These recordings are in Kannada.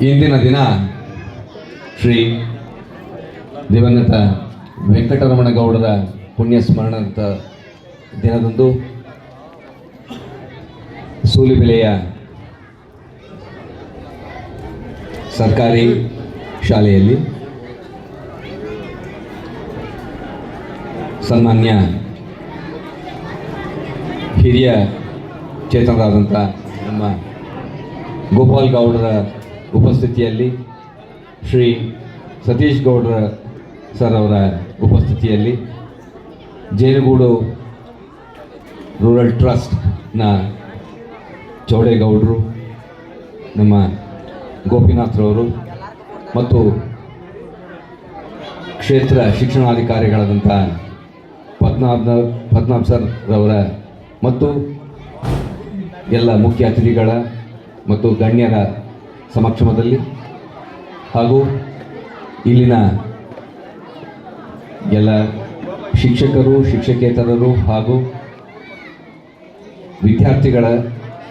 ಇಂದಿನ ದಿನ ಶ್ರೀ ದಿವಂಗತ ವೆಂಕಟರಮಣ ಗೌಡರ ಪುಣ್ಯ ಸ್ಮರಣದ ದಿನದಂದು ಸೂಲಿಬೆಲೆಯ ಸರ್ಕಾರಿ ಶಾಲೆಯಲ್ಲಿ ಸನ್ಮಾನ್ಯ ಹಿರಿಯ ಚೇತನರಾದಂಥ ನಮ್ಮ ಗೋಪಾಲ್ ಗೌಡರ ಉಪಸ್ಥಿತಿಯಲ್ಲಿ ಶ್ರೀ ಸತೀಶ್ ಗೌಡ್ರ ಸರ್ ಅವರ ಉಪಸ್ಥಿತಿಯಲ್ಲಿ ಜೇನುಗೂಡು ರೂರಲ್ ಟ್ರಸ್ಟ್ನ ಚೌಡೇಗೌಡರು, ನಮ್ಮ ಗೋಪಿನಾಥ್ರವರು ಮತ್ತು ಕ್ಷೇತ್ರ ಶಿಕ್ಷಣಾಧಿಕಾರಿಗಳಾದಂಥ ಪದ್ಮನಾಭ ಪದ್ಮನಾಭ ಸರ್ ರವರ ಮತ್ತು ಎಲ್ಲ ಮುಖ್ಯ ಅತಿಥಿಗಳ ಮತ್ತು ಗಣ್ಯರ ಸಮಕ್ಷಮದಲ್ಲಿ ಹಾಗೂ ಇಲ್ಲಿನ ಎಲ್ಲ ಶಿಕ್ಷಕರು, ಶಿಕ್ಷಕೇತರರು ಹಾಗೂ ವಿದ್ಯಾರ್ಥಿಗಳ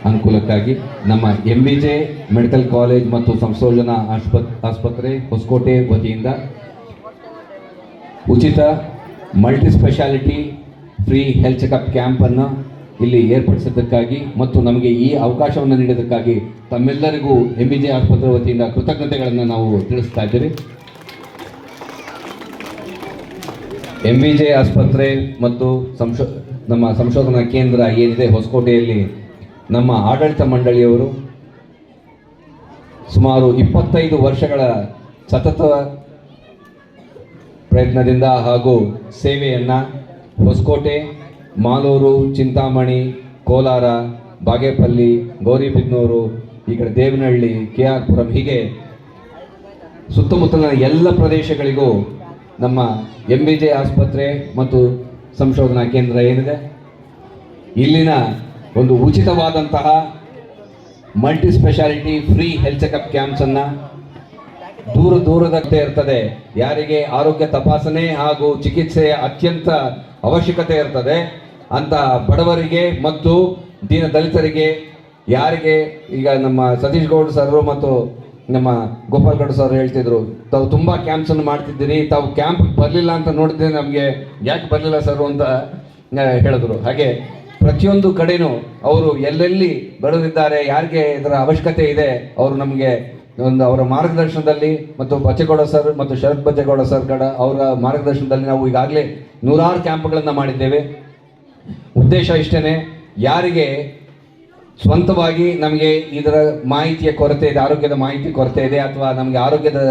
ಅನುಕೂಲಕ್ಕಾಗಿ ನಮ್ಮ M B J medical college ಮತ್ತು ಸಂಶೋಧನಾ ಆಸ್ಪತ್, ಆಸ್ಪತ್ರೆ ಹೊಸಕೋಟೆ ವತಿಯಿಂದ ಉಚಿತ multi speciality free health checkup ಕ್ಯಾಂಪನ್ನು ಇಲ್ಲಿ ಏರ್ಪಡಿಸಿದ್ದಕ್ಕಾಗಿ ಮತ್ತು ನಮಗೆ ಈ ಅವಕಾಶವನ್ನು ನೀಡಿದ್ದಕ್ಕಾಗಿ ತಮ್ಮೆಲ್ಲರಿಗೂ ಎಂ ಬಿ ಜೆ ಆಸ್ಪತ್ರೆ ವತಿಯಿಂದ ಕೃತಜ್ಞತೆಗಳನ್ನು ನಾವು ತಿಳಿಸ್ತಾ ಇದ್ದೀವಿ ಎಂ ಬಿ ಜೆ ಆಸ್ಪತ್ರೆ ಮತ್ತು ಸಂಶೋ, ನಮ್ಮ ಸಂಶೋಧನಾ ಕೇಂದ್ರ ಏನಿದೆ ಹೊಸಕೋಟೆಯಲ್ಲಿ ನಮ್ಮ ಆಡಳಿತ ಮಂಡಳಿಯವರು ಸುಮಾರು ಇಪ್ಪತ್ತೈದು ವರ್ಷಗಳ ಸತತ ಪ್ರಯತ್ನದಿಂದ ಹಾಗೂ ಸೇವೆಯನ್ನು ಹೊಸಕೋಟೆ ಮಾಲೂರು, ಚಿಂತಾಮಣಿ, ಕೋಲಾರ, ಬಾಗೇಪಲ್ಲಿ, ಗೌರಿಬಿದ್ನೂರು, ಈ ಕಡೆ ದೇವನಹಳ್ಳಿ ಕೆ ಆರ್ ಪುರಂ ಹೀಗೆ ಸುತ್ತಮುತ್ತಲಿನ ಎಲ್ಲ ಪ್ರದೇಶಗಳಿಗೂ ನಮ್ಮ ಎಂ ಬಿ ಜೆ ಆಸ್ಪತ್ರೆ ಮತ್ತು ಸಂಶೋಧನಾ ಕೇಂದ್ರ ಏನಿದೆ? ಇಲ್ಲಿನ ಒಂದು ಉಚಿತವಾದಂತಹ multi speciality free health checkup ಕ್ಯಾಂಪ್ಸನ್ನು ದೂರ ದೂರದಕ್ಕೆ ಇರ್ತದೆ. ಯಾರಿಗೆ ಆರೋಗ್ಯ ತಪಾಸಣೆ ಹಾಗೂ ಚಿಕಿತ್ಸೆಯ ಅತ್ಯಂತ ಅವಶ್ಯಕತೆ ಇರ್ತದೆ. ಅಂತ ಬಡವರಿಗೆ ಮತ್ತು ದೀನ ದಲಿತರಿಗೆ, ಯಾರಿಗೆ ಈಗ ನಮ್ಮ ಸತೀಶ್ ಗೌಡ್ ಸರ್ ಮತ್ತು ನಮ್ಮ ಗೋಪಾಲ್ ಗೌಡ್ ಸರ್ ಹೇಳ್ತಿದ್ರು, ತಾವು ತುಂಬ ಕ್ಯಾಂಪ್ಸನ್ನು ಮಾಡ್ತಿದ್ದೀರಿ, ತಾವು ಕ್ಯಾಂಪ್ ಬರಲಿಲ್ಲ ಅಂತ ನೋಡಿದ್ರೆ ನಮಗೆ ಯಾಕೆ ಬರಲಿಲ್ಲ ಸರ್ ಅಂತ ಹೇಳಿದ್ರು. ಹಾಗೆ ಪ್ರತಿಯೊಂದು ಕಡೆನೂ ಅವರು ಎಲ್ಲೆಲ್ಲಿ ಬಡವರಿದ್ದಾರೆ, ಯಾರಿಗೆ ಇದರ ಅವಶ್ಯಕತೆ ಇದೆ, ಅವರು ನಮಗೆ ಒಂದು ಅವರ ಮಾರ್ಗದರ್ಶನದಲ್ಲಿ ಮತ್ತು ಬಚ್ಚೇಗೌಡ ಸರ್ ಮತ್ತು ಶರತ್ ಬಚ್ಚೇಗೌಡ ಸರ್ ಕಡ ಅವರ ಮಾರ್ಗದರ್ಶನದಲ್ಲಿ ನಾವು ಈಗಾಗಲೇ ನೂರಾರು ಕ್ಯಾಂಪ್ಗಳನ್ನು ಮಾಡಿದ್ದೇವೆ. ಉದ್ದೇಶ ಇಷ್ಟೇ ಯಾರಿಗೆ ಸ್ವಂತವಾಗಿ ನಮಗೆ ಇದರ ಮಾಹಿತಿಯ ಕೊರತೆ ಇದೆ, ಆರೋಗ್ಯದ ಮಾಹಿತಿ ಕೊರತೆ ಇದೆ, ಅಥವಾ ನಮಗೆ ಆರೋಗ್ಯದ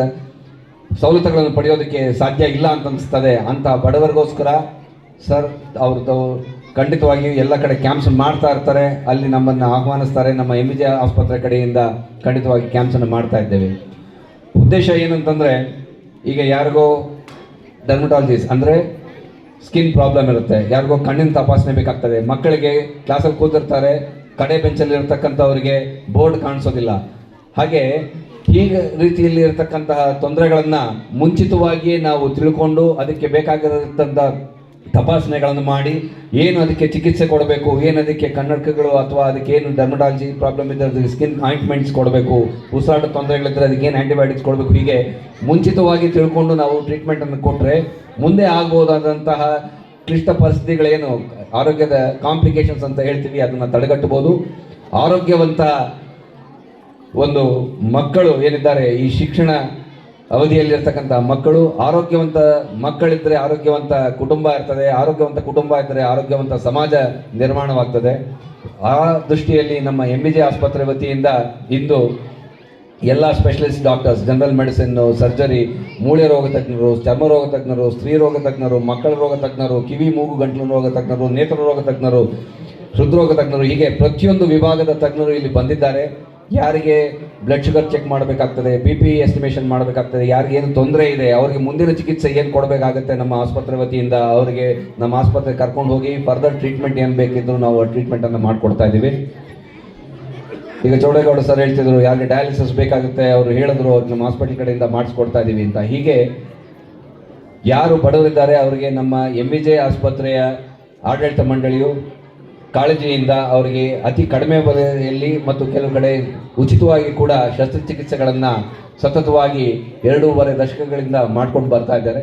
ಸವಲತ್ತುಗಳನ್ನು ಪಡೆಯೋದಕ್ಕೆ ಸಾಧ್ಯ ಇಲ್ಲ ಅಂತ ಅನಿಸ್ತದೆ ಅಂತ ಬಡವರಿಗೋಸ್ಕರ ಸರ್ ಅವ್ರದ್ದು ಖಂಡಿತವಾಗಿ ಎಲ್ಲ ಕಡೆ ಕ್ಯಾಂಪ್ಸ್ ಮಾಡ್ತಾ ಇರ್ತಾರೆ. ಅಲ್ಲಿ ನಮ್ಮನ್ನು ಆಹ್ವಾನಿಸ್ತಾರೆ. ನಮ್ಮ ಎಂ ಜೆ ಆಸ್ಪತ್ರೆ ಕಡೆಯಿಂದ ಖಂಡಿತವಾಗಿ ಕ್ಯಾಂಪ್ಸನ್ನು ಮಾಡ್ತಾ ಇದ್ದೇವೆ. ಉದ್ದೇಶ ಏನಂತಂದರೆ, ಈಗ ಯಾರಿಗೋ ಡರ್ಮಟಾಲಜಿಸ್ ಅಂದರೆ ಸ್ಕಿನ್ ಪ್ರಾಬ್ಲಮ್ ಇರುತ್ತೆ. ಯಾರಿಗೋ ಕಣ್ಣಿನ ತಪಾಸಣೆ ಬೇಕಾಗ್ತದೆ. ಮಕ್ಕಳಿಗೆ ಕ್ಲಾಸಲ್ಲಿ ಕೂತಿರ್ತಾರೆ, ಕಡೆ ಬೆಂಚಲ್ಲಿ ಇರ್ತಕ್ಕಂಥವ್ರಿಗೆ ಬೋರ್ಡ್ ಕಾಣಿಸೋದಿಲ್ಲ. ಹಾಗೆ ಹೀಗ ರೀತಿಯಲ್ಲಿ ಇರತಕ್ಕಂತಹ ತೊಂದರೆಗಳನ್ನು ಮುಂಚಿತವಾಗಿಯೇ ನಾವು ತಿಳ್ಕೊಂಡು ಅದಕ್ಕೆ ಬೇಕಾಗಿರತಕ್ಕಂಥ ತಪಾಸಣೆಗಳನ್ನು ಮಾಡಿ ಏನು ಅದಕ್ಕೆ ಚಿಕಿತ್ಸೆ ಕೊಡಬೇಕು, ಏನು ಅದಕ್ಕೆ ಕನ್ನಡಕಗಳು ಅಥವಾ ಅದಕ್ಕೆ ಏನು ಡರ್ಮಟಾಲಜಿ ಪ್ರಾಬ್ಲಮ್ ಇದ್ದರೆ ಅದಕ್ಕೆ ಸ್ಕಿನ್ ಆಯಿಂಟ್ಮೆಂಟ್ಸ್ ಕೊಡಬೇಕು, ಉಸಿರಾಟ ತೊಂದರೆಗಳಿದ್ದರೆ ಅದಕ್ಕೆ ಏನು ಆ್ಯಂಟಿಬಯೋಟಿಕ್ಸ್ ಕೊಡಬೇಕು, ಹೀಗೆ ಮುಂಚಿತವಾಗಿ ತಿಳ್ಕೊಂಡು ನಾವು ಟ್ರೀಟ್ಮೆಂಟನ್ನು ಕೊಟ್ಟರೆ ಮುಂದೆ ಆಗ್ಬೋದಾದಂತಹ ಕ್ಲಿಷ್ಟ ಪರಿಸ್ಥಿತಿಗಳೇನು, ಆರೋಗ್ಯದ ಕಾಂಪ್ಲಿಕೇಶನ್ಸ್ ಅಂತ ಹೇಳ್ತೀವಿ, ಅದನ್ನು ತಡೆಗಟ್ಟಬಹುದು. ಆರೋಗ್ಯವಂತ ಒಂದು ಮಕ್ಕಳು ಏನಿದ್ದಾರೆ, ಈ ಶಿಕ್ಷಣ ಅವಧಿಯಲ್ಲಿರ್ತಕ್ಕಂಥ ಮಕ್ಕಳು, ಆರೋಗ್ಯವಂತ ಮಕ್ಕಳಿದ್ದರೆ ಆರೋಗ್ಯವಂತ ಕುಟುಂಬ ಇರ್ತದೆ, ಆರೋಗ್ಯವಂತ ಕುಟುಂಬ ಇದ್ದರೆ ಆರೋಗ್ಯವಂತ ಸಮಾಜ ನಿರ್ಮಾಣವಾಗ್ತದೆ. ಆ ದೃಷ್ಟಿಯಲ್ಲಿ ನಮ್ಮ ಎಂ ಬಿ ಜೆ ಆಸ್ಪತ್ರೆ ವತಿಯಿಂದ ಇಂದು ಎಲ್ಲ ಸ್ಪೆಷಲಿಸ್ಟ್ ಡಾಕ್ಟರ್ಸ್ ಜನರಲ್ ಮೆಡಿಸಿನ್ನು ಸರ್ಜರಿ ಮೂಳೆ ರೋಗ ತಜ್ಞರು, ಚರ್ಮ ರೋಗ ತಜ್ಞರು, ಸ್ತ್ರೀ ರೋಗ ತಜ್ಞರು, ಮಕ್ಕಳ ರೋಗ ತಜ್ಞರು, ಕಿವಿ, ಮೂಗು, ಗಂಟಲು ರೋಗ ತಜ್ಞರು, ನೇತ್ರ ರೋಗ ತಜ್ಞರು, ಹೃದ್ರೋಗ ತಜ್ಞರು, ಹೀಗೆ ಪ್ರತಿಯೊಂದು ವಿಭಾಗದ ತಜ್ಞರು ಇಲ್ಲಿ ಬಂದಿದ್ದಾರೆ. ಯಾರಿಗೆ ಬ್ಲಡ್ ಶುಗರ್ ಚೆಕ್ ಮಾಡಬೇಕಾಗ್ತದೆ ಬಿ ಪಿ ಎಸ್ಟಿಮೇಷನ್ ಮಾಡಬೇಕಾಗ್ತದೆ, ಯಾರಿಗೆ ಏನು ತೊಂದರೆ ಇದೆ, ಅವರಿಗೆ ಮುಂದಿನ ಚಿಕಿತ್ಸೆ ಏನು ಕೊಡಬೇಕಾಗುತ್ತೆ ನಮ್ಮ ಆಸ್ಪತ್ರೆ ವತಿಯಿಂದ, ಅವರಿಗೆ ನಮ್ಮ ಆಸ್ಪತ್ರೆ ಕರ್ಕೊಂಡು ಹೋಗಿ ಫರ್ದರ್ ಟ್ರೀಟ್ಮೆಂಟ್ ಏನು ಬೇಕಿದ್ರು ನಾವು ಟ್ರೀಟ್ಮೆಂಟನ್ನು ಮಾಡಿಕೊಡ್ತಾ ಇದ್ದೀವಿ ಈಗ ಚೌಡೇಗೌಡ ಸರ್ ಹೇಳ್ತಿದ್ರು, ಯಾರಿಗೆ ಡಯಾಲಿಸಿಸ್ ಬೇಕಾಗುತ್ತೆ, ಅವರು ಹೇಳಿದ್ರು ನಮ್ಮ ಹಾಸ್ಪಿಟಲ್ ಕಡೆಯಿಂದ ಮಾಡಿಸ್ಕೊಡ್ತಾ ಇದ್ದೀವಿ ಅಂತ. ಹೀಗೆ ಯಾರು ಬಡವರಿದ್ದಾರೆ, ಅವರಿಗೆ ನಮ್ಮ ಎಂ ವಿ ಜೆ ಆಸ್ಪತ್ರೆಯ ಆಡಳಿತ ಮಂಡಳಿಯು ಕಾಳಜಿಯಿಂದ ಅವರಿಗೆ ಅತಿ ಕಡಿಮೆ ಬೆಲೆಯಲ್ಲಿ ಮತ್ತು ಕೆಲವು ಕಡೆ ಉಚಿತವಾಗಿ ಕೂಡ ಶಸ್ತ್ರಚಿಕಿತ್ಸೆಗಳನ್ನು ಸತತವಾಗಿ ಎರಡೂವರೆ ದಶಕಗಳಿಂದ ಮಾಡ್ಕೊಂಡು ಬರ್ತಾ ಇದ್ದಾರೆ.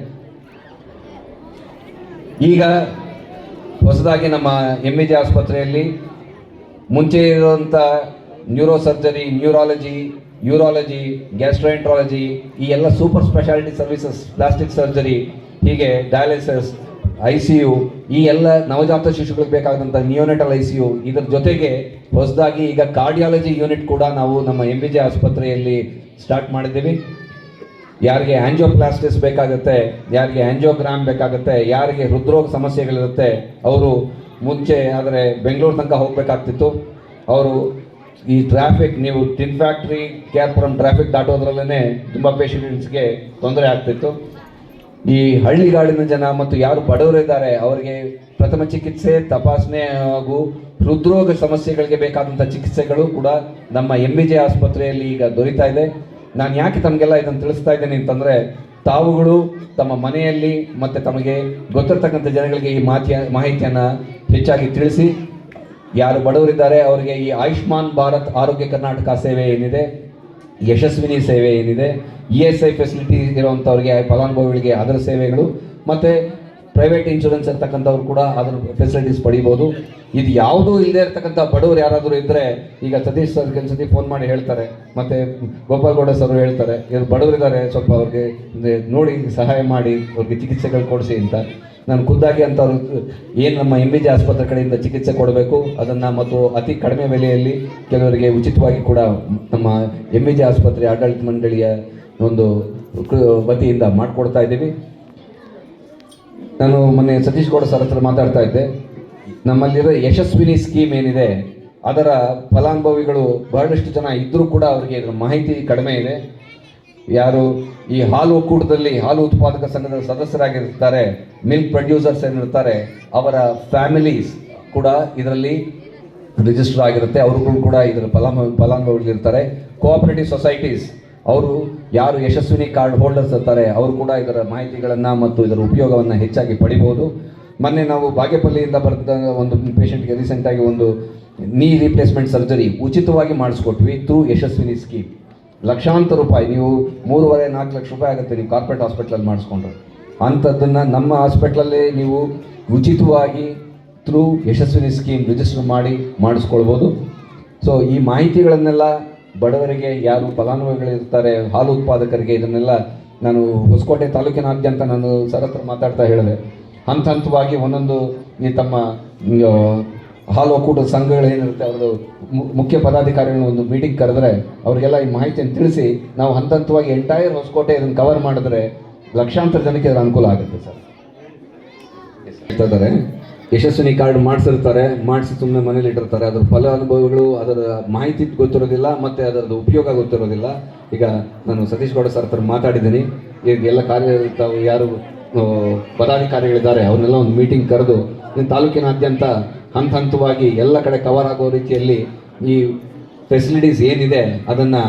ಈಗ ಹೊಸದಾಗಿ ನಮ್ಮ ಎಂ ಜಿ ಆಸ್ಪತ್ರೆಯಲ್ಲಿ ಮುಂಚೆ ಇರುವಂಥ neuro surgery neurology urology gastroenterology ಈ ಎಲ್ಲ super speciality services plastic surgery ಹೀಗೆ ಡಯಾಲಿಸಿಸ್ ಐ ಸಿ ಯು ಈ ಎಲ್ಲ ನವಜಾತ ಶಿಶುಗಳಿಗೆ ಬೇಕಾದಂಥ ನಿಯೋನೆಟಲ್ ಐ ಸಿ ಯು ಇದರ ಜೊತೆಗೆ ಹೊಸದಾಗಿ ಈಗ ಕಾರ್ಡಿಯಾಲಜಿ ಯೂನಿಟ್ ಕೂಡ ನಾವು ನಮ್ಮ ಎಂ ಬಿ ಜೆ ಆಸ್ಪತ್ರೆಯಲ್ಲಿ ಸ್ಟಾರ್ಟ್ ಮಾಡಿದ್ದೀವಿ. ಯಾರಿಗೆ ಆ್ಯಂಜಿಯೋಪ್ಲಾಸ್ಟಿಸ್ ಬೇಕಾಗುತ್ತೆ, ಯಾರಿಗೆ ಆ್ಯಂಜಿಯೋಗ್ರಾಮ್ ಬೇಕಾಗುತ್ತೆ, ಯಾರಿಗೆ ಹೃದ್ರೋಗ ಸಮಸ್ಯೆಗಳಿರುತ್ತೆ, ಅವರು ಮುಂಚೆ ಆದರೆ ಬೆಂಗಳೂರು ತನಕ ಹೋಗಬೇಕಾಗ್ತಿತ್ತು. ಅವರು ಈ ಟ್ರಾಫಿಕ್ ನೀವು Tin Factory care from traffic ದಾಟೋದ್ರಲ್ಲೇ ತುಂಬ ಪೇಷಂಟ್ಸ್ಗೆ ತೊಂದರೆ ಆಗ್ತಿತ್ತು. ಈ ಹಳ್ಳಿಗಾಡಿನ ಜನ ಮತ್ತು ಯಾರು ಬಡವರಿದ್ದಾರೆ ಅವರಿಗೆ ಪ್ರಥಮ ಚಿಕಿತ್ಸೆ, ತಪಾಸಣೆ ಹಾಗೂ ಹೃದ್ರೋಗ ಸಮಸ್ಯೆಗಳಿಗೆ ಬೇಕಾದಂಥ ಚಿಕಿತ್ಸೆಗಳು ಕೂಡ ನಮ್ಮ ಎಂ ಬಿ ಜೆ ಆಸ್ಪತ್ರೆಯಲ್ಲಿ ಈಗ ದೊರೀತಾ ಇದೆ. ನಾನು ಯಾಕೆ ತಮಗೆಲ್ಲ ಇದನ್ನು ತಿಳಿಸ್ತಾ ಇದ್ದೇನೆ ಅಂತಂದರೆ, ತಾವುಗಳು ತಮ್ಮ ಮನೆಯಲ್ಲಿ ಮತ್ತು ತಮಗೆ ಗೊತ್ತಿರ್ತಕ್ಕಂಥ ಜನಗಳಿಗೆ ಈ ಮಾತಿಯ ಮಾಹಿತಿಯನ್ನು ಹೆಚ್ಚಾಗಿ ತಿಳಿಸಿ, ಯಾರು ಬಡವರಿದ್ದಾರೆ, ಅವರಿಗೆ ಈ ಆಯುಷ್ಮಾನ್ ಭಾರತ್ ಆರೋಗ್ಯ ಕರ್ನಾಟಕ ಸೇವೆ ಏನಿದೆ ಯಶಸ್ವಿನಿ ಸೇವೆ ಏನಿದೆ ಇ ಎಸ್ ಐ ಫೆಸಿಲಿಟಿ ಇರುವಂಥವ್ರಿಗೆ ಫಲಾನುಭವಿಗಳಿಗೆ ಅದರ ಸೇವೆಗಳು, ಮತ್ತು ಪ್ರೈವೇಟ್ ಇನ್ಶೂರೆನ್ಸ್ ಇರ್ತಕ್ಕಂಥವ್ರು ಕೂಡ ಅದರ ಫೆಸಿಲಿಟೀಸ್ ಪಡಿಬೋದು. ಇದು ಯಾವುದೂ ಇಲ್ಲದೆ ಇರ್ತಕ್ಕಂಥ ಬಡವರು ಯಾರಾದರೂ ಇದ್ದರೆ ಈಗ ಸತೀಶ್ ಸರ್ ಕೆಲಸತಿ ಫೋನ್ ಮಾಡಿ ಹೇಳ್ತಾರೆ, ಮತ್ತು ಗೋಪಾಲ್ಗೌಡ ಸರ್ ಹೇಳ್ತಾರೆ, ಇವ್ರು ಬಡವರಿದ್ದಾರೆ, ಸ್ವಲ್ಪ ಅವ್ರಿಗೆ ನೋಡಿ, ಸಹಾಯ ಮಾಡಿ, ಅವ್ರಿಗೆ ಚಿಕಿತ್ಸೆಗಳು ಕೊಡಿಸಿ ಅಂತ. ನಾನು ಖುದ್ದಾಗಿ ಅಂಥವ್ರು ಏನು ನಮ್ಮ ಎಂ ಬಿ ಜಿ ಆಸ್ಪತ್ರೆ ಕಡೆಯಿಂದ ಚಿಕಿತ್ಸೆ ಕೊಡಬೇಕು, ಅದನ್ನು ಮತ್ತು ಅತಿ ಕಡಿಮೆ ಬೆಲೆಯಲ್ಲಿ ಕೆಲವರಿಗೆ ಉಚಿತವಾಗಿ ಕೂಡ ನಮ್ಮ ಎಂ ಬಿ ಜಿ ಆಸ್ಪತ್ರೆ ಆಡಳಿತ ಮಂಡಳಿಯ ಒಂದು ವತಿಯಿಂದ ಮಾಡಿಕೊಡ್ತಾ ಇದ್ದೀವಿ. ನಾನು ಮೊನ್ನೆ ಸತೀಶ್ ಗೌಡ ಸರ್ ಹತ್ರ ಮಾತಾಡ್ತಾ ಇದ್ದೆ. ನಮ್ಮಲ್ಲಿರೋ ಯಶಸ್ವಿನಿ ಸ್ಕೀಮ್ ಏನಿದೆ, ಅದರ ಫಲಾನುಭವಿಗಳು ಬಹಳಷ್ಟು ಜನ ಇದ್ದರೂ ಕೂಡ ಅವರಿಗೆ ಇದರ ಮಾಹಿತಿ ಕಡಿಮೆ ಇದೆ. ಯಾರು ಈ ಹಾಲು ಒಕ್ಕೂಟದಲ್ಲಿ, ಹಾಲು ಉತ್ಪಾದಕ ಸಂಘದ ಸದಸ್ಯರಾಗಿರ್ತಾರೆ, ಮಿಲ್ಕ್ ಪ್ರೊಡ್ಯೂಸರ್ಸ್ ಏನಿರ್ತಾರೆ, ಅವರ ಫ್ಯಾಮಿಲೀಸ್ ಕೂಡ ಇದರಲ್ಲಿ ರಿಜಿಸ್ಟರ್ ಆಗಿರುತ್ತೆ. ಅವರುಗಳು ಕೂಡ ಇದರ ಫಲಾನು ಫಲಾನುಭವಿಗಳಿರ್ತಾರೆ ಕೋಆಪರೇಟಿವ್ ಸೊಸೈಟೀಸ್, ಅವರು ಯಾರು ಯಶಸ್ವಿನಿ ಕಾರ್ಡ್ ಹೋಲ್ಡರ್ಸ್ ಇರ್ತಾರೆ, ಅವರು ಕೂಡ ಇದರ ಮಾಹಿತಿಗಳನ್ನು ಮತ್ತು ಇದರ ಉಪಯೋಗವನ್ನು ಹೆಚ್ಚಾಗಿ ಪಡಿಬೋದು. ಮೊನ್ನೆ ನಾವು ಬಾಗೇಪಲ್ಲಿಯಿಂದ ಬರೆದ ಒಂದು ಪೇಷಂಟ್ಗೆ ರೀಸೆಂಟಾಗಿ ಒಂದು ನೀ ರಿಪ್ಲೇಸ್ಮೆಂಟ್ ಸರ್ಜರಿ ಉಚಿತವಾಗಿ ಮಾಡಿಸ್ಕೊಟ್ವಿ ಥ್ರೂ ಯಶಸ್ವಿನಿ ಸ್ಕೀಮ್ ಲಕ್ಷಾಂತರ ರೂಪಾಯಿ. ನೀವು ಮೂರುವರೆ, ನಾಲ್ಕು ಲಕ್ಷ ರೂಪಾಯಿ ಆಗುತ್ತೆ ನೀವು ಕಾರ್ಪೊರೇಟ್ ಹಾಸ್ಪಿಟ್ಲಲ್ಲಿ ಮಾಡಿಸ್ಕೊಂಡ್ರೆ. ಅಂಥದ್ದನ್ನು ನಮ್ಮ ಹಾಸ್ಪಿಟ್ಲಲ್ಲೇ ನೀವು ಉಚಿತವಾಗಿ ಥ್ರೂ ಯಶಸ್ವಿನಿ ಸ್ಕೀಮ್ ರಿಜಿಸ್ಟರ್ ಮಾಡಿ ಮಾಡಿಸ್ಕೊಳ್ಬೋದು. ಸೊ ಈ ಮಾಹಿತಿಗಳನ್ನೆಲ್ಲ ಬಡವರಿಗೆ ಯಾರು ಫಲಾನುಭವಿಗಳಿರ್ತಾರೆ, ಹಾಲು ಉತ್ಪಾದಕರಿಗೆ ಇದನ್ನೆಲ್ಲ ನಾನು ಹೊಸಕೋಟೆ ತಾಲೂಕಿನಾದ್ಯಂತ ನಾನು ಸರ್ ಮಾತಾಡ್ತಾ ಹೇಳಿದೆ. ಹಂತ ಹಂತವಾಗಿ ಒಂದೊಂದು ನೀ ತಮ್ಮ ಹಾಲು ಒಕ್ಕೂಟದ ಸಂಘಗಳು ಏನಿರುತ್ತೆ, ಅವ್ರದ್ದು ಮುಖ್ಯ ಪದಾಧಿಕಾರಿಗಳನ್ನ ಒಂದು ಮೀಟಿಂಗ್ ಕರೆದ್ರೆ ಅವರಿಗೆಲ್ಲ ಈ ಮಾಹಿತಿಯನ್ನು ತಿಳಿಸಿ, ನಾವು ಹಂತ ಹಂತವಾಗಿ ಎಂಟೈರ್ ಹೊಸಕೋಟೆ ಇದನ್ನು ಕವರ್ ಮಾಡಿದ್ರೆ ಲಕ್ಷಾಂತರ ಜನಕ್ಕೆ ಅದರ ಅನುಕೂಲ ಆಗುತ್ತೆ ಸರ್. ಇದ್ದಾರೆ. ಯಶಸ್ವಿನಿ ಕಾರ್ಡ್ ಮಾಡಿಸಿರ್ತಾರೆ, ಮಾಡಿಸಿ ಸುಮ್ಮನೆ ಮನೇಲಿ ಇಟ್ಟಿರ್ತಾರೆ. ಅದರ ಫಲ ಅನುಭವಗಳು, ಅದರ ಮಾಹಿತಿ ಗೊತ್ತಿರೋದಿಲ್ಲ, ಮತ್ತು ಅದರದ್ದು ಉಪಯೋಗ ಗೊತ್ತಿರೋದಿಲ್ಲ. ಈಗ ನಾನು ಸತೀಶ್ ಗೌಡ ಸರ್ ಹತ್ರ ಮಾತಾಡಿದ್ದೀನಿ. ಈಗ ಎಲ್ಲ ಕಾರ್ಯ ತಾವು ಯಾರು ಪದಾಧಿಕಾರಿಗಳಿದ್ದಾರೆ, ಅವ್ರನ್ನೆಲ್ಲ ಒಂದು ಮೀಟಿಂಗ್ ಕರೆದು ತಾಲೂಕಿನಾದ್ಯಂತ ಹಂತ ಹಂತವಾಗಿ ಎಲ್ಲ ಕಡೆ ಕವರ್ ಆಗೋ ರೀತಿಯಲ್ಲಿ ಈ ಫೆಸಿಲಿಟೀಸ್ ಏನಿದೆ, ಅದನ್ನು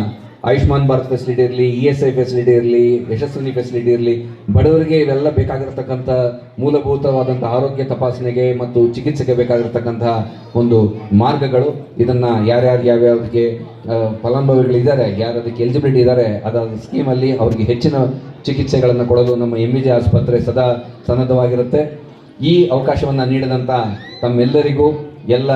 ಆಯುಷ್ಮಾನ್ ಭಾರತ್ ಫೆಸಿಲಿಟಿ ಇರಲಿ ಇ ಎಸ್ ಐ ಫೆಸಿಲಿಟಿ ಇರಲಿ, ಯಶಸ್ವಿನಿ ಫೆಸಿಲಿಟಿ ಇರಲಿ, ಬಡವರಿಗೆ ಇವೆಲ್ಲ ಬೇಕಾಗಿರ್ತಕ್ಕಂಥ ಮೂಲಭೂತವಾದಂಥ ಆರೋಗ್ಯ ತಪಾಸಣೆಗೆ ಮತ್ತು ಚಿಕಿತ್ಸೆಗೆ ಬೇಕಾಗಿರ್ತಕ್ಕಂಥ ಒಂದು ಮಾರ್ಗಗಳು. ಇದನ್ನು ಯಾರ್ಯಾರು ಯಾವ್ಯಾವ್ದಕ್ಕೆ ಫಲಾನುಭವಿಗಳಿದ್ದಾರೆ, ಯಾರು ಅದಕ್ಕೆ ಎಲಿಜಿಬಿಲಿಟಿ ಇದ್ದಾರೆ ಅದಾದ ಸ್ಕೀಮಲ್ಲಿ ಅವರಿಗೆ ಹೆಚ್ಚಿನ ಚಿಕಿತ್ಸೆಗಳನ್ನು ಕೊಡಲು ನಮ್ಮ ಎಂ ಆಸ್ಪತ್ರೆ ಸದಾ ಸನ್ನದ್ಧವಾಗಿರುತ್ತೆ. ಈ ಅವಕಾಶವನ್ನು ನೀಡಿದಂಥ ತಮ್ಮೆಲ್ಲರಿಗೂ ಎಲ್ಲ